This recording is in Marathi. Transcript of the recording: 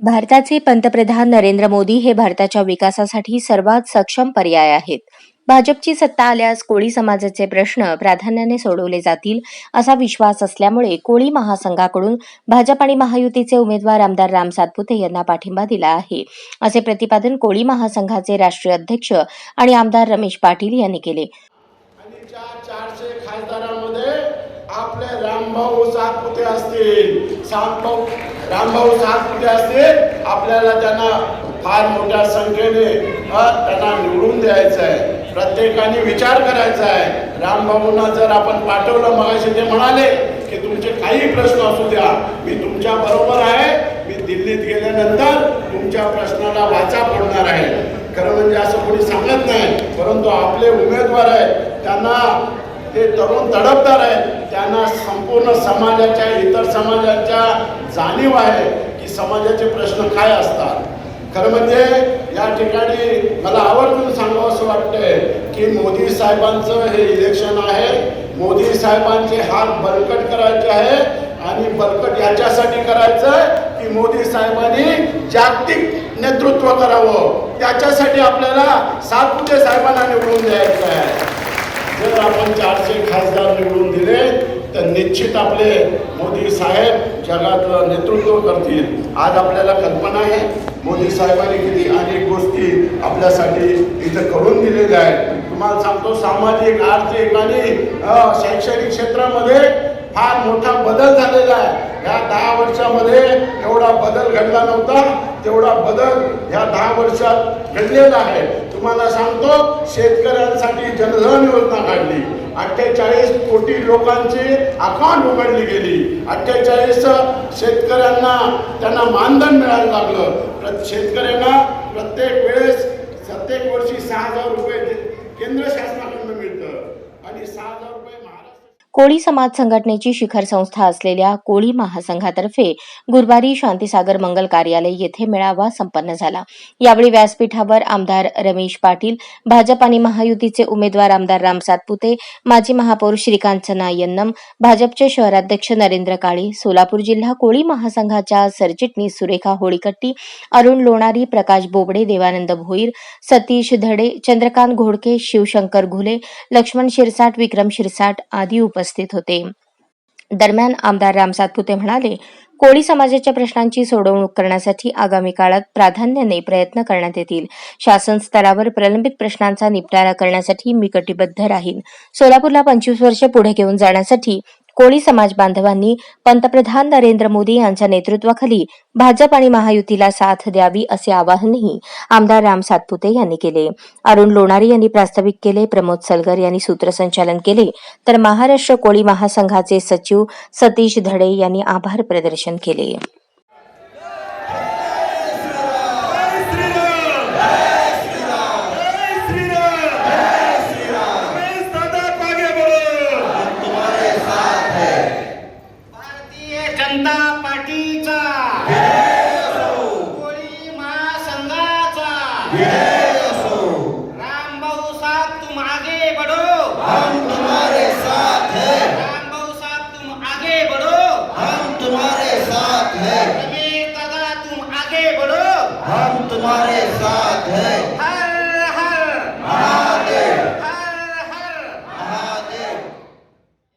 भारताचे पंतप्रधान नरेंद्र मोदी हे भारताच्या विकासासाठी सर्वात सक्षम पर्याय आहेत. भाजपची सत्ता आल्यास कोळी समाजाचे प्रश्न प्राधान्याने सोडवले जातील असा विश्वास असल्यामुळे कोळी महासंघाकडून भाजप आणि महायुतीचे उमेदवार आमदार राम सातपुते यांना पाठिंबा दिला आहे. असे प्रतिपादन कोळी महासंघाचे राष्ट्रीय अध्यक्ष आणि आमदार रमेश पाटील यांनी केले. आपले रामभाऊ सातपुते असतील सातभाऊ रामभाऊ सातपुते असतील? आपल्याला त्यांना फार मोठ्या संख्येने त्यांना निवडून द्यायचं आहे. प्रत्येकाने विचार करायचा आहे. रामभाऊंना जर आपण पाठवलं मगाशी ते म्हणाले की तुमचे काही प्रश्न असू द्या. मी तुमच्या बरोबर आहे. मी दिल्लीत गेल्यानंतर तुमच्या प्रश्नाला वाचा पडणार आहे. खरं म्हणजे असं कोणी सांगत नाही परंतु आपले उमेदवार आहेत त्यांना ते तरुण तडफदार आहेत. त्यांना संपूर्ण समाजाच्या इतर समाजाच्या जाणीव आहे की समाजाचे प्रश्न काय असतात. खरं म्हणजे या ठिकाणी मला आवर्जून सांगावं असं वाटतंय की मोदी साहेबांचं हे इलेक्शन आहे. मोदी साहेबांचे हात बळकट करायचे आहे आणि बळकट याच्यासाठी करायचं की मोदी साहेबांनी जागतिक नेतृत्व करावं. त्याच्यासाठी आपल्याला सातपुते साहेबांना निवडून द्यायचं आहे जर आपण चारशे खासदार निवडून दिले तर निश्चित आपले मोदी साहेब जगातलं नेतृत्व करतील. आज आपल्याला कल्पना आहे मोदी साहेबांनी किती अनेक गोष्टी आपल्यासाठी इथं करून दिलेल्या आहेत. तुम्हाला सांगतो सामाजिक आर्थिक आणि शैक्षणिक क्षेत्रामध्ये फार मोठा बदल झालेला आहे. या दहा वर्षामध्ये एवढा बदल घडला नव्हता. तेवढा बदल या दहा वर्षात घडलेला आहे. तुम्हाला सांगतो शेतकऱ्यांसाठी जनधन योजना काढली. अठ्ठेचाळीस कोटी लोकांची अकाउंट उघडली गेली. अठ्ठेचाळीस शेतकऱ्यांना त्यांना मानधन मिळायला लागलं. शेतकऱ्यांना प्रत्येक वेळेस प्रत्येक वर्षी सहा हजार रुपये केंद्र शासनाकडून मिळतं. आणि सहा हजार रुपये कोळी समाज संघटनेची शिखर संस्था असलेल्या कोळी महासंघातर्फे गुरुवारी शांतीसागर मंगल कार्यालय येथे मेळावा संपन्न झाला. यावेळी व्यासपीठावर आमदार रमेश पाटील भाजप आणि महायुतीचे उमेदवार आमदार राम सातपुते माजी महापौर श्रीकांत यन्नम भाजपचे शहराध्यक्ष नरेंद्र काळे सोलापूर जिल्हा कोळी महासंघाच्या सरचिटणीस सुरेखा होळीकट्टी अरुण लोणारी प्रकाश बोबडे देवानंद भोईर सतीश धडे चंद्रकांत घोडके शिवशंकर घुले लक्ष्मण शिरसाट विक्रम शिरसाट आदी उपस्थित होते. दरम्यान आमदार राम सातपुते म्हणाले कोळी समाजाच्या प्रश्नांची सोडवणूक करण्यासाठी आगामी काळात प्राधान्याने प्रयत्न करण्यात येतील. शासन स्तरावर प्रलंबित प्रश्नांचा निपटारा करण्यासाठी मी कटिबद्ध राहीन. सोलापूरला पंचवीस वर्ष पुढे घेऊन जाण्यासाठी कोळी समाज बांधवांनी पंतप्रधान नरेंद्र मोदी यांच्या नेतृत्वाखाली भाजप आणि महायुतीला साथ द्यावी असे आवाहनही आमदार राम सातपुते यांनी केले. अरुण लोणारी यांनी प्रास्ताविक केले प्रमोद सलगर यांनी सूत्रसंचालन केले तर महाराष्ट्र कोळी महासंघाचे सचिव सतीश धडे यांनी आभार प्रदर्शन केले. जनता पार्टीचा कोळी महासंघाचा. साहब तुम आगे बढ़ो हम तुम्हारे साथ हैं रामभाऊ साहब तुम आगे बढ़ो हम तुम्हारे साथ हैं रमेश दादा तुम आगे बढ़ो हम तुम्हारे साथ हैं